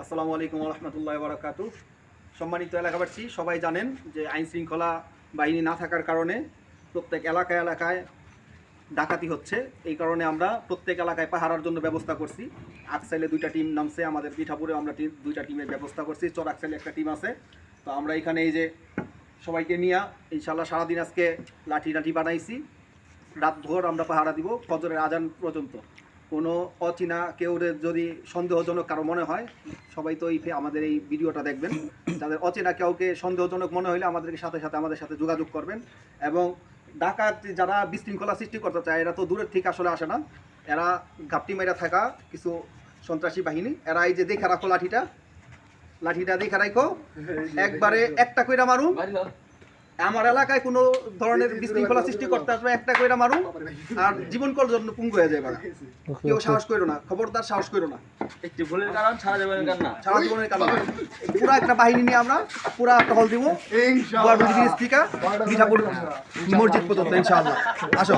আসসালামু আলাইকুম রহমতুল্লাহ বারাকাতু সম্মানিত এলাকাবাসী সবাই জানেন যে আইন শৃঙ্খলা বাহিনী না থাকার কারণে প্রত্যেক এলাকায় এলাকায় ডাকাতি হচ্ছে। এই কারণে আমরা প্রত্যেক এলাকায় পাহারার জন্য ব্যবস্থা করছি। আট আকসাইলে দুইটা টিম নামছে আমাদের পিঠাপুরে আমরা দুইটা টিমের ব্যবস্থা করছি। চরাকসাইলে একটা টিম আছে। তো আমরা এখানে এই যে সবাইকে নিয়ে ইনশাল্লাহ সারাদিন আজকে লাঠি লাঠি বানাইছি। রাত ভোর আমরা পাহারা দিব ফজরের আজান পর্যন্ত। কোনো অচেনা কেউ যদি সন্দেহজনক কারও মনে হয়, সবাই তো এই আমাদের এই ভিডিওটা দেখবেন। তাদের অচেনা কাউকে সন্দেহজনক মনে হলে আমাদেরকে সাথে সাথে আমাদের সাথে যোগাযোগ করবেন এবং ডাকাত যারা বিশৃঙ্খলা সৃষ্টি করতে চায়, এরা তো দূরের থেকে আসলে আসে না। এরা ঘাপটি মেরা থাকা কিছু সন্ত্রাসী বাহিনী। এরা এই যে দেখা রাখো লাঠিটা। লাঠিটা দেখা রাখো। একবারে একটা কইরা মারুন আমার এলাকায় কোনো ধরনের বিশৃঙ্খলা সৃষ্টি করতে আসবে একটা কইরা মারু আর জীবন কল জন্য পুঙ্গু হয়ে যাবে কেউ সাহস করো না খবরদার সাহস করো না। একটি ভুলের কারণ সারা জীবনের কান্না সারা জীবনের কারণ পুরা একটা বাহিনী নিয়ে আমরা পুরা একটা হল দিব থেকে মিঠাপুর মসজিদ পর্যন্ত ইনশাআল্লাহ। আসো।